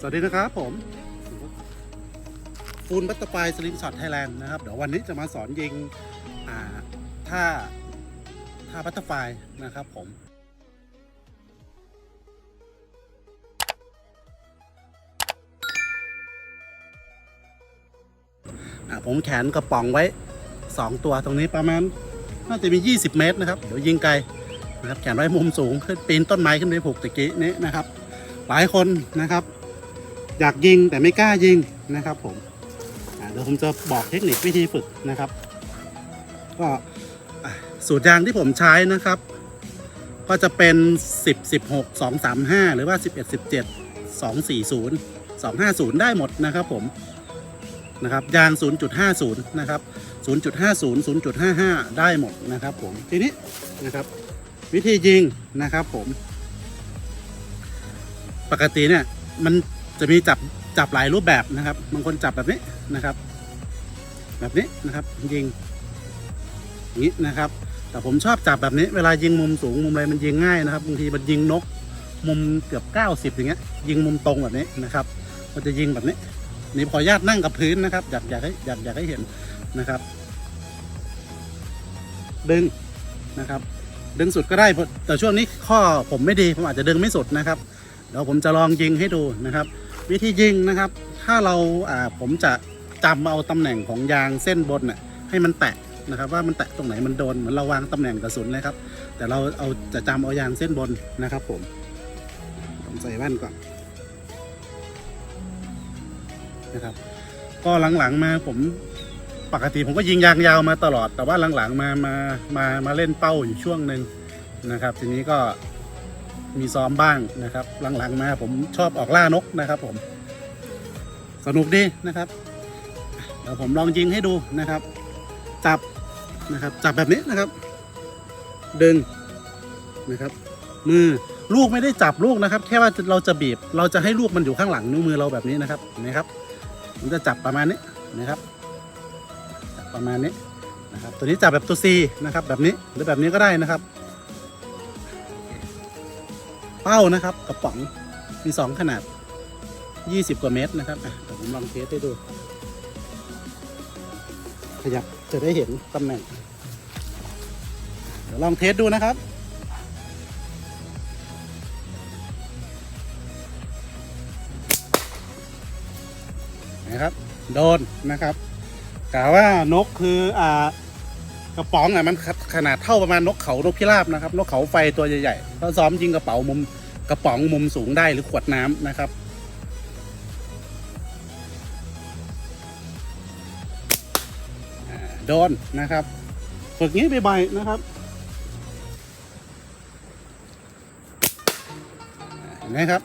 สวัสดีนะครับผมฟูลบัตเตอร์ไฟสลิงช็อตไทยแลนด์นะครับ เดี๋ยววันนี้จะมาสอนยิงท่าท่าบัตเตอร์ไฟนะครับผม อะผมแขนกระป๋องไว้ 2 ตัวตรงนี้ประมาณน่าจะมี 20 เมตรนะครับ เดี๋ยวยิงไกลนะครับแขนไว้มุมสูงขึ้นปีนต้นไม้ขึ้นไปผูกตะกี้นี้นะครับ หลายคนนะครับ อยากยิงแต่ไม่กล้ายิงนะครับผมเดี๋ยวผมจะบอกเทคนิควิธีฝึกนะครับ ก็สูตรยางที่ผมใช้นะครับ ก็จะเป็น 10 16 2 3 5 หรือว่า 11 17 2 4 0 2 5 0 ได้หมดนะครับผม นะครับยาง 0.50 นะครับ 0.50 0.55 ได้หมดนะครับผมทีนี้นะครับ วิธียิงนะครับผม ปกติเนี่ยมันจะมีจับจับหลายรูปแบบนะครับบางคนจับแบบนี้นะครับ แบบนี้นะครับยิงอย่างนี้นะครับ แต่ผมชอบจับแบบนี้เวลายิงมุมสูงมุมอะไรมันยิงง่ายนะครับบางทีมันยิงนกมุมเกือบ 90 อย่างเงี้ยยิงมุมตรงแบบนี้นะครับมันจะยิงแบบนี้ นี่ขออนุญาตนั่งกับพื้นนะครับ อยากอยากให้อยากอยากให้เห็นนะครับ ดึงนะครับ ดึงสุดก็ได้แต่ช่วงนี้ข้อผมไม่ดีผมอาจจะดึงไม่สุดนะครับเดี๋ยวผมจะลองยิงให้ดูนะครับ วิธียิงนะครับ ถ้าเราอ่าผมจะจำเอาตำแหน่งของยางเส้นบนน่ะให้มันแตะนะครับ ว่ามันแตะตรงไหนมันโดนเหมือนเราวางตำแหน่งกระสุนเลยครับ แต่เราเอาจะจำเอายางเส้นบนนะครับ ผมผมใส่แว่นก่อน นะครับ ก็หลังๆมาผมปกติผมก็ยิงยางยาวมาตลอด แต่ว่าหลังๆมามามามาเล่นเป้าอยู่ช่วงหนึ่งนะครับ ทีนี้ก็มีซ้อมบ้างนะครับ หลังๆมาผมชอบออกล่านกนะครับ ผม สนุกดีนะครับเดี๋ยวผมลองยิงให้ดูนะครับ จับนะครับ จับแบบนี้นะครับ ดึงนะครับ มือลูกไม่ได้จับลูกนะครับ แค่ว่าเราจะบีบ เราจะให้ลูกมันอยู่ข้างหลังนิ้วมือเราแบบนี้นะครับเห็นะครับ ผมจะจับประมาณนี้นะครับ จับประมาณนี้นะครับ ตัวนี้จับแบบตัวซีนะครับ แบบนี้หรือแบบนี้ก็ได้นะครับ เป้านะครับกระป๋องมี 2 ขนาด 20 กว่าเมตรนะครับอะเดี๋ยวผมลองเทสให้ดู ขยับจะได้เห็นตำแหน่งเดี๋ยวลองเทสดูนะครับ โดนนะครับกล่าวว่านกคืออ่ากระป๋องอะมันขนาดเท่าประมาณนกเขานกพิราบนะครับ นกเขาไฟตัวใหญ่ๆเขาซ้อมยิงกระเป๋ามุมกระป๋องมุมสูงได้หรือขวดน้ำนะครับ โดนนะครับ ฝึกงี้บ่อยๆนะครับเห็นไหมครับ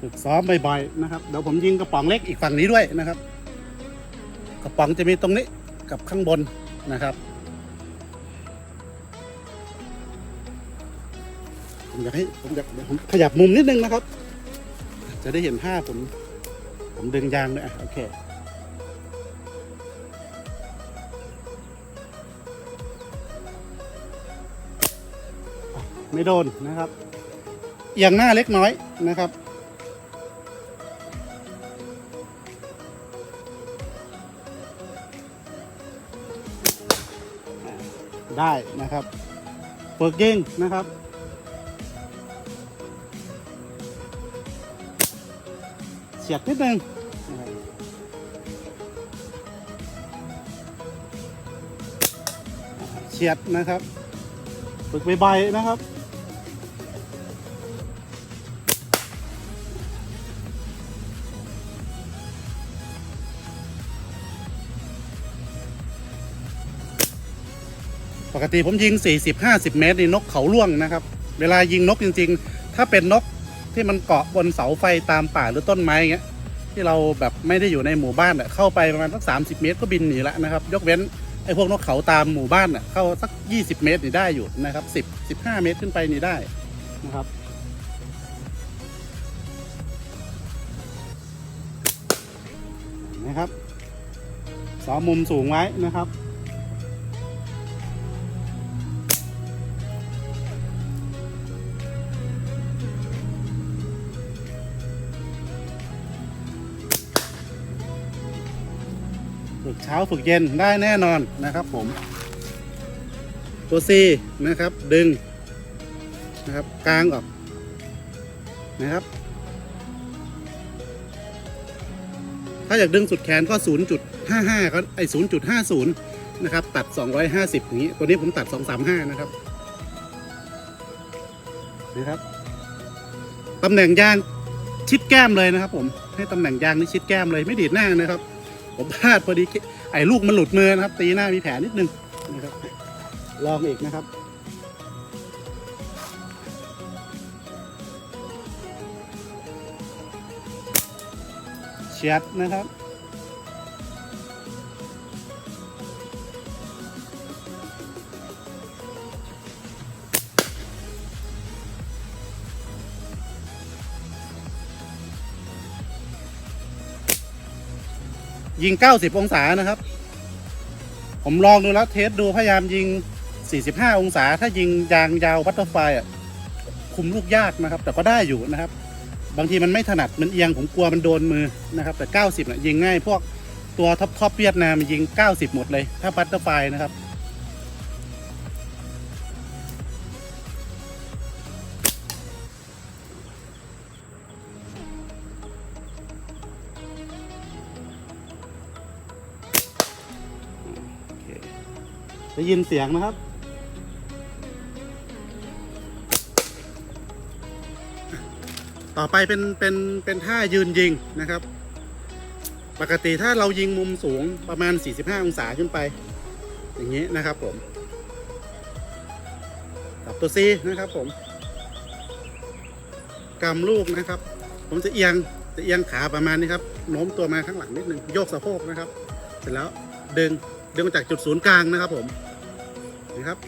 ฝึกซ้อมบ่อยๆนะครับเดี๋ยวผมยิงกระป๋องเล็กอีกฝั่งนี้ด้วยนะครับ กระป๋องจะมีตรงนี้กับข้างบนนะครับผมอยากให้ผมอยากผมขยับมุมนิดนึงนะครับ จะได้เห็นภาพผม ผมดึงยางด้วยอะโอเคไม่โดนนะครับเอียงหน้าเล็กน้อยนะครับ ได้นะครับเปิกยิงนะครับเฉียดนิดนึงเฉียดนะครับฝึกใบๆนะครับ ปกติผมยิง 40-50 เมตรนี่นกเขาล่วงนะครับ เวลายิงนกจริง ๆ ถ้าเป็นนกที่มันเกาะบนเสาไฟตามป่าหรือต้นไม้เงี้ยที่เราแบบไม่ได้อยู่ในหมู่บ้านอะเข้าไปประมาณสัก 30 เมตรก็บินหนีแล้วนะครับ ยกเว้นไอ้พวกนกเขาตามหมู่บ้านอะเข้าสัก 20 เมตรนี่ได้อยู่นะครับ10 15 เมตรขึ้นไปนี่ได้นะครับนะครับสอมุมสูงไว้นะครับ ฝึกเช้าฝึกเย็นได้แน่นอนนะครับผม ตัว C นะครับ ดึงนะครับกลางออกนะครับ ถ้าอยากดึงสุดแขนก็ 0.55ก็ไอ0.50 นะครับ ตัด 250 อย่างนี้ ตัวนี้ผมตัด 235 นะครับนะครับตำแหน่งยางชิดแก้มเลยนะครับผมให้ตำแหน่งยางนี่ชิดแก้มเลยไม่ดีดหน้านะครับ ผมพลาดพอดีไอ้ลูกมันหลุดมือนะครับ ตีหน้ามีแผลนิดนึงนะครับ ลองอีกนะครับเฉียดนะครับ ยิง 90 องศานะครับ ผมลองดูแล้วเทสดูพยายามยิง 45 องศา ถ้ายิงยางยาวบัตเตอร์ไฟอะคุมลูกยากนะครับ แต่ก็ได้อยู่นะครับ บางทีมันไม่ถนัดมันเอียงผมกลัวมันโดนมือนะครับ แต่ 90น่ะยิงง่ายพวกตัวท็อปท็อปเวียดนามยิง 90 หมดเลย ถ้าบัตเตอร์ไฟนะครับ ได้ยินเสียงนะครับ ต่อไปเป็นเป็นเป็นท่ายืนยิงนะครับ ปกติถ้าเรายิงมุมสูงประมาณ 45 องศาขึ้นไป อย่างนี้นะครับผมกับตัว C นะครับผมกำลูกนะครับ ผมจะเอียงจะเอียงขาประมาณนี้ครับโน้มตัวมาข้างหลังนิดนึงโยกสะโพกนะครับ เสร็จแล้วดึงดึงมาจากจุดศูนย์กลางนะครับผม นะครับ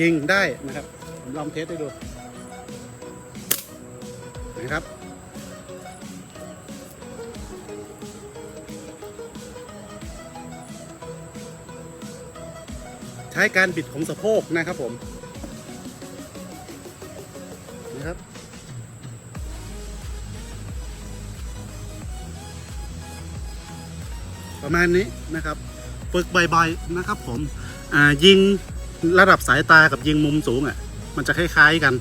ยิงได้นะครับ ผมลองเทสให้ดูนะครับ ใช้การบิดของสะโพกนะครับผมนะครับ ประมาณนี้นะครับฝึกบ่อยๆนะครับผมยิงระดับสายตากับยิงมุมสูงอะมันจะคล้ายๆกัน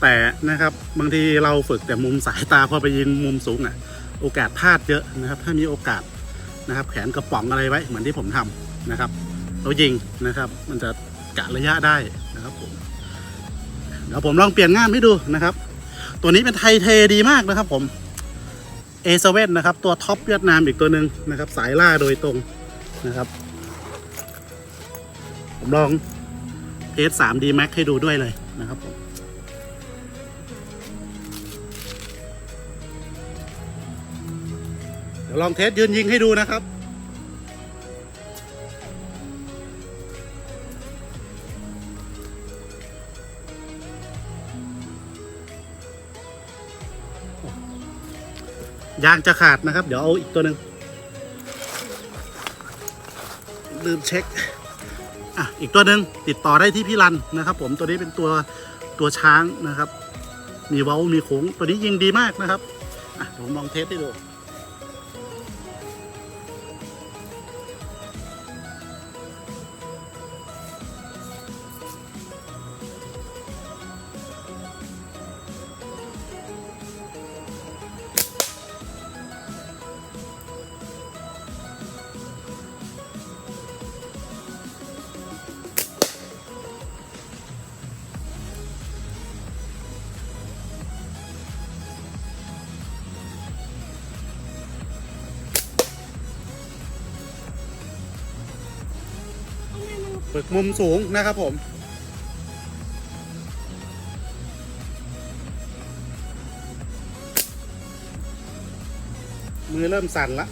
แต่นะครับบางทีเราฝึกแต่มุมสายตาพอไปยิงมุมสูงอะโอกาสพลาดเยอะนะครับ ถ้ามีโอกาสนะครับ แขนกระป๋องอะไรไว้เหมือนที่ผมทำนะครับเรายิงนะครับ มันจะกะระยะได้นะครับผมเดี๋ยวผมลองเปลี่ยนง่ามให้ดูนะครับ ตัวนี้เป็นไทเทดีมากนะครับผม เอเซเว่นนะครับ ตัวท็อปเวียดนามอีกตัวหนึ่งนะครับ สายล่าโดยตรงนะครับ ผมลองเทส 3D Max ให้ดูด้วยเลยนะครับผมเดี๋ยวลองเทสยืนยิงให้ดูนะครับ ยางจะขาดนะครับ เดี๋ยวเอาอีกตัวหนึ่งลืมเช็คอะอีกตัวหนึ่งติดต่อได้ที่พี่รันนะครับ ผมตัวนี้เป็นตัวตัวช้างนะครับ มีเว้ามีโค้งตัวนี้ยิงดีมากนะครับอะผมลองเทสให้ดู ฝึกมุมสูงนะครับผม มือเริ่มสั่นละ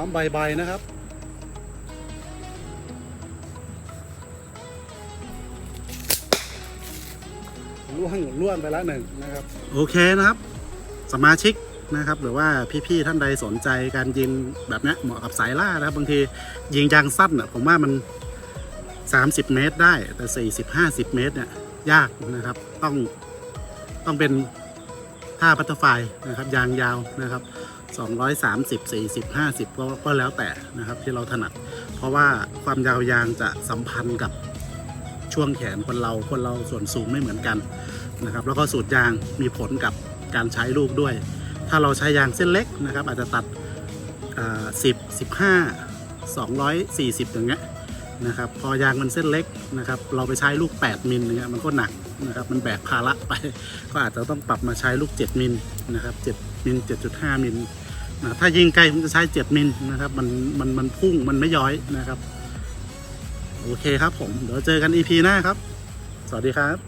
ซ้อมใบๆนะครับ ล่วงล่วงไปล้วหนึ่งนะครับ โอเคนะครับ สมาชิกนะครับ หรือว่าพี่ๆท่านใดสนใจการยิงแบบนี้เหมาะกับสายล่านะครับ บางทียิงยางสั้นอะผมว่ามัน 30 เมตรได้ แต่ 40 50 เมตรเนี่ยยากนะครับ ต้องต้องเป็นผ้าพัตเตอร์ไฟนะครับ ยางยาวนะครับ 230 40 50ก็ก็แล้วแต่นะครับที่เราถนัด เพราะว่าความยาวยางจะสัมพันธ์กับช่วงแขนคนเราคนเราส่วนสูงไม่เหมือนกันนะครับ แล้วก็สูตรยางมีผลกับการใช้ลูกด้วย ถ้าเราใช้ยางเส้นเล็กนะครับ อาจจะตัดอ่า10 15 240อย่างเงี้ยนะครับ พอยางมันเส้นเล็กนะครับ เราไปใช้ลูก 8 มิลอย่างเงี้ยมันก็หนักนะครับ มันแบกภาระไป ก็อาจจะต้องปรับมาใช้ลูก 7 มิลนะครับ 7 มิล 7.5 มิล นะถ้ายิงไกลผมจะใช้เจ็ดมิลนะครับ มันมันมันพุ่งมันไม่ย้อยนะครับ โอเคครับผม เดี๋ยวเจอกัน EP หน้าครับ สวัสดีครับ